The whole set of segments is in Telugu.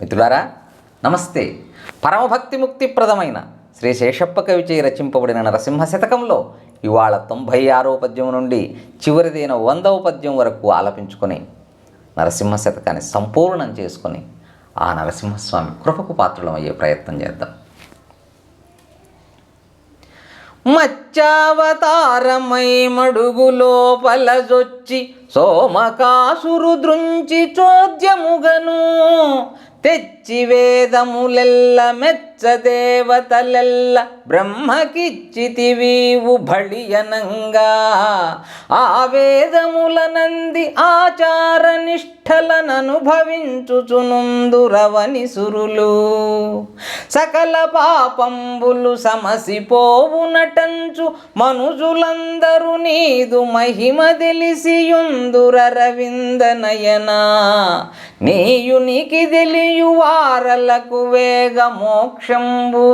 మిత్రులారా నమస్తే. పరమభక్తి ముక్తిప్రదమైన శ్రీ శేషప్ప కవిచే రచింపబడిన నరసింహ శతకంలో ఇవాళ తొంభై ఆరో పద్యం నుండి చివరిదైన వందవ పద్యం వరకు ఆలపించుకొని నరసింహ శతకాన్ని సంపూర్ణం చేసుకొని ఆ నరసింహస్వామి కృపకు పాత్రలమయ్యే ప్రయత్నం చేద్దాం. మచ్చావతారమై మడుగులోపల జొచ్చి సోమకాసురు దృంచి చోద్యముగను తెచ్చి వేదములెల్ల మెచ్చ దేవతలెల్ల బ్రహ్మకిచ్చితివీవు భళియనంగా ఆ వేదములనంది ఆచార నిష్ఠలననుభవించుచునుందురవని సురులు సకల పాపంబులు సమసిపోవునటంచు మనుజులందరూ నీదు మహిమ తెలిసియుందురరవిందనయనా. నీయునికి తెలియువా వారలకు వేగ మోక్షంబు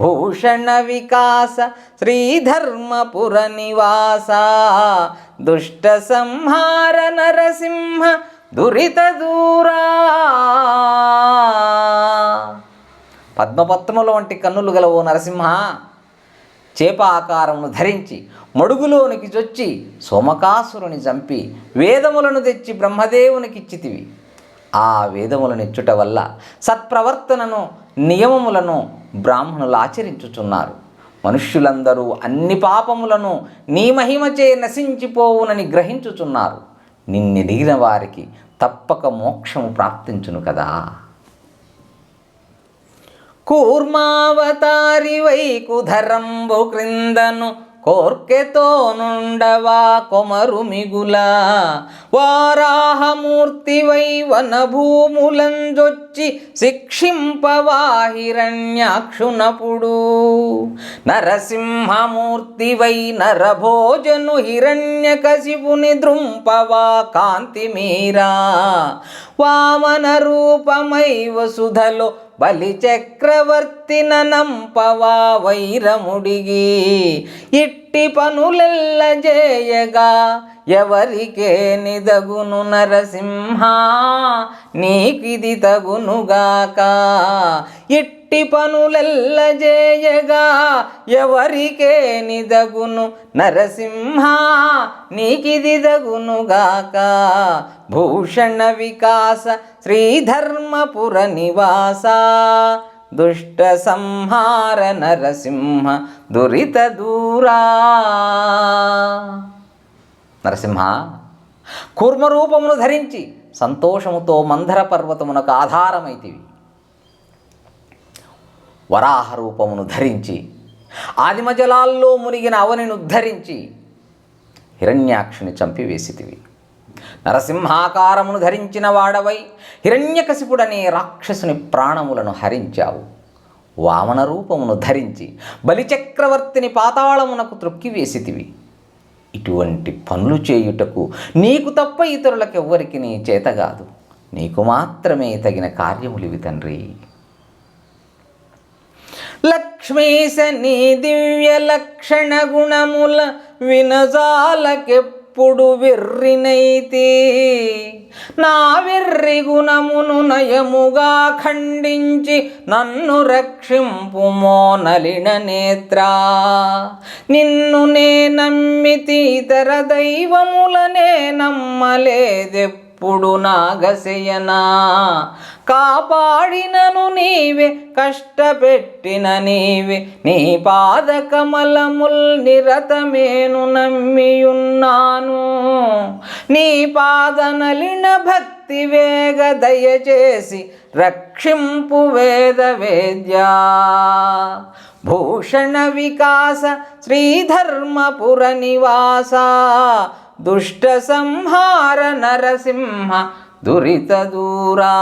భూషణ వికాస శ్రీధర్మపుర నివాస దుష్ట సంహార నరసింహ దురిత దూరా పద్మపత్రముల వంటి కన్నులు గల ఓ నరసింహ చేప ఆకారమును ధరించి మడుగులోనికి చొచ్చి సోమకాసురుని చంపి వేదములను తెచ్చి బ్రహ్మదేవునికిచ్చితివి. ఆ వేదములను ఇచ్చుట వల్ల సత్ప్రవర్తనను నియమములను బ్రాహ్మణులు ఆచరించుచున్నారు. మనుష్యులందరూ అన్ని పాపములను నీ మహిమచే నశించిపోవునని గ్రహించుచున్నారు. నిన్నెదిగిన వారికి తప్పక మోక్షము ప్రాప్తించును కదా. కూర్మావతారి వైకుధరంబు క్రిందను కోర్కెతో నుండవా కొమరు మిగుల? వారాహమూర్తి వై వనభూములంజొచ్చి శిక్షింపవా హిరణ్యాక్షునపుడు? నరసింహమూర్తి వై నరభోజను హిరణ్యకశిపుని దృంపవా కాంతి మీరా వామన రూపమై వసుధలో బలి చక్రవర్తి నంపవా వైరముడిగి. ఇట్టి పనులెల్ల చేయగా ఎవరికే నిదగును నరసింహ నీకిది తగునుగాక. ఇట్టి పనులెల్ల చేయగా ఎవరికే నిదగును నరసింహ నీకిది దగునుగాక. భూషణ వికాస శ్రీధర్మపుర నివాస. దుష్ట సంహార నరసింహ దురిత దూరా. నరసింహ కూర్మరూపమును ధరించి సంతోషముతో మంధర పర్వతమునకు ఆధారమైతివి. వరాహ రూపమును ధరించి ఆదిమజలాల్లో మునిగిన అవనిను ధరించి హిరణ్యాక్షుని చంపివేసితివి. నరసింహాకారమును ధరించిన వాడవై హిరణ్యకశిపుడనే రాక్షసుని ప్రాణములను హరించావు. వామన రూపమును ధరించి బలిచక్రవర్తిని పాతాళమునకు త్రొక్కివేసితివి. ఇటువంటి పనులు చేయుటకు నీకు తప్ప ఇతరులకెవ్వరికి నీ చేతగాదు నీకు మాత్రమే తగిన కార్యములివి తండ్రి. లక్ష్మీశ నీ దివ్య లక్షణ గుణముల వినజాలకెప్పుడు వెర్రినైతే? నా వెర్రి గుణమును నయముగా ఖండించి నన్ను రక్షింపు మోనలిన నేత్రా. నిన్ను నే నమ్మితి ఇతర దైవములనే నమ్మలేదెప్పుడు నాగశయనా? కాపాడినను నీవే కష్టపెట్టిన నీవే. నీ పాదకమలముల్ నిరతమేను నమ్మియున్నాను. నీ పాదనలిన భక్తి వేగ దయచేసి రక్షింపు వేద వేద్యా. భూషణ వికాస శ్రీధర్మపుర నివాస. దుష్ట సంహార నరసింహ దురిత దూరా.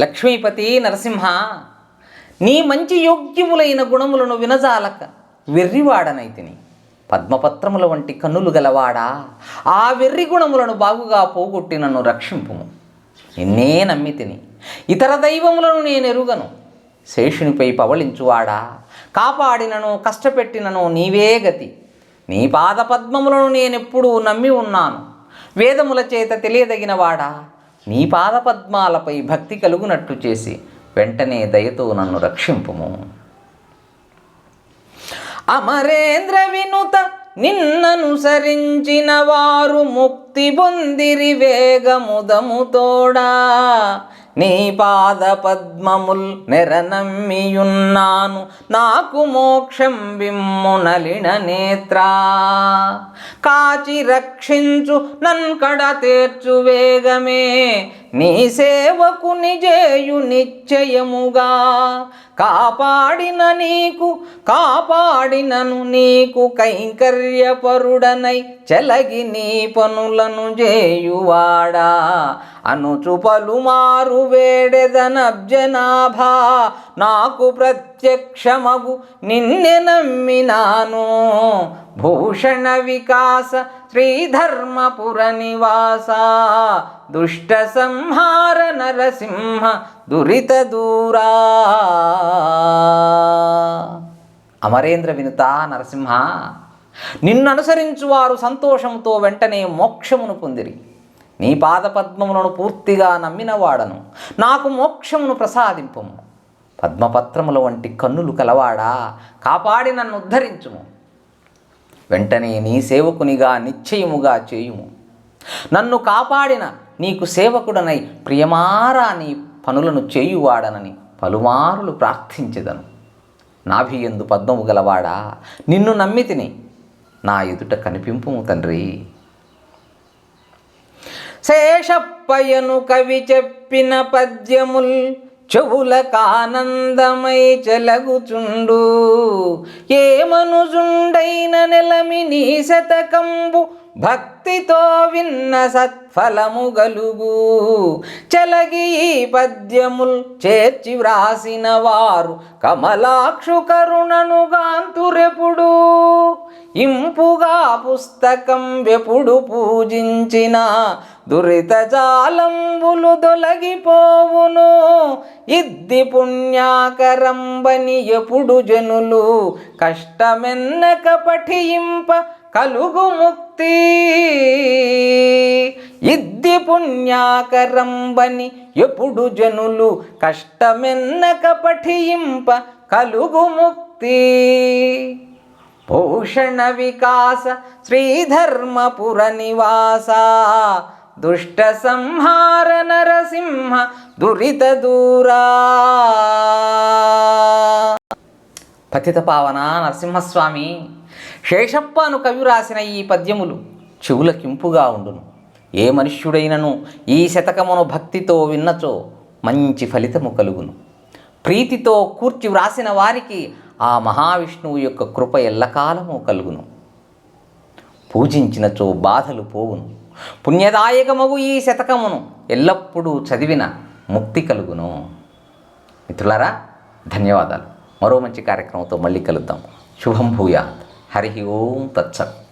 లక్ష్మీపతి నరసింహ నీ మంచి యోగ్యములైన గుణములను వినజాలక వెర్రివాడనైతిని. పద్మపత్రముల వంటి కన్నులు గలవాడా ఆ వెర్రి గుణములను బాగుగా పోగొట్టి నన్ను రక్షింపుము. నిన్నే నమ్మితిని ఇతర దైవములను నేను ఎరుగను. శేషునిపై పవళించువాడా కాపాడినను కష్టపెట్టినను నీవే గతి. నీ పాద పద్మములను నేనెప్పుడూ నమ్మి ఉన్నాను. వేదముల చేత తెలియదగినవాడా? నీ పాదపద్మాలపై భక్తి కలుగునట్టు చేసి వెంటనే దయతో నన్ను రక్షింపుము. అమరేంద్ర వినుత నిన్ననుసరించిన వారు ముక్తి పొందిరి వేగముదముతోడా నీ పాద పద్మముల్ నెరనమ్మియున్నాను. నాకు మోక్షం విమ్మునలిన నేత్రా. కాచి రక్షించు నన్కడ తేర్చు వేగమే. నీ సేవకు నిజేయు నిశ్చయముగా. కాపాడిన నీకు కాపాడినను నీకు కైంకర్యపరుడనై చెలగి నీ పనులను చేయువాడా. అనుచు పలుమారు వేడెదనబ్జనాభా నాకు ప్రత్యక్షమగు నిన్నె నమ్మినాను. భూషణ వికాస శ్రీధర్మపుర నివాస దుష్ట సంహార నరసింహ దురిత దూరా. అమరేంద్ర వినుత నరసింహ నిన్ను అనుసరించు వారు సంతోషంతో వెంటనే మోక్షమును పొందిరి. నీ పాదపద్మములను పూర్తిగా నమ్మినవాడను. నాకు మోక్షమును ప్రసాదింపము. పద్మపత్రముల వంటి కన్నులు కలవాడా? కాపాడి నన్ను ఉద్ధరించుము. వెంటనే నీ సేవకునిగా నిశ్చయముగా చేయుము. నన్ను కాపాడిన నీకు సేవకుడనై ప్రియమారా నీ పనులను చేయువాడనని పలుమారులు ప్రార్థించెదను. నాభియందు పద్మము గలవాడా? నిన్ను నమ్మితిని నా ఎదుట కనిపింపుము తండ్రి. శేషప్పయను కవి చెప్పిన పద్యముల్ చెవులకానందమై చెలగుచుండు. ఏమనుజుండైన నెలమి నీ శతకంబు భక్తితో విన్న సత్ఫలము గలుగు. చెలగి ఈ పద్యముల్ చేర్చి వ్రాసిన వారు కమలాక్షు కరుణను గాంతురెపుడు. ఇంపుగా పుస్తకం వెపుడు పూజించిన దురిత జాలంబులు దొలగిపోవును. ఇద్ది పుణ్యాకరంబని ఎప్పుడు జనులు. కష్టమెన్నక పఠింప కలుగు ముక్తి. ఇద్ది పుణ్యాకరంబని ఎప్పుడు జనులు. కష్టమెన్నక పఠింప కలుగు ముక్తి. పోషణ వికాస శ్రీధర్మపుర నివాస. దుష్ట సంహార నరసింహ దురిత దూరా. పతిత పావన నరసింహస్వామి శేషప్ప అను కవి రాసిన ఈ పద్యములు చెవులకింపుగా ఉండును. ఏ మనుష్యుడైనను ఈ శతకమును భక్తితో విన్నచో మంచి ఫలితము కలుగును. ప్రీతితో కూర్చి వ్రాసిన వారికి ఆ మహావిష్ణువు యొక్క కృప ఎల్లకాలము కలుగును. పూజించినచో బాధలు పోవును. పుణ్యదాయకమగు ఈ శతకమును ఎల్లప్పుడూ చదివిన ముక్తి కలుగును. మిత్రులారా ధన్యవాదాలు. మరో మంచి కార్యక్రమంతో మళ్ళీ కలుద్దాం. శుభం భూయాత్. హరి ఓం తత్సత్.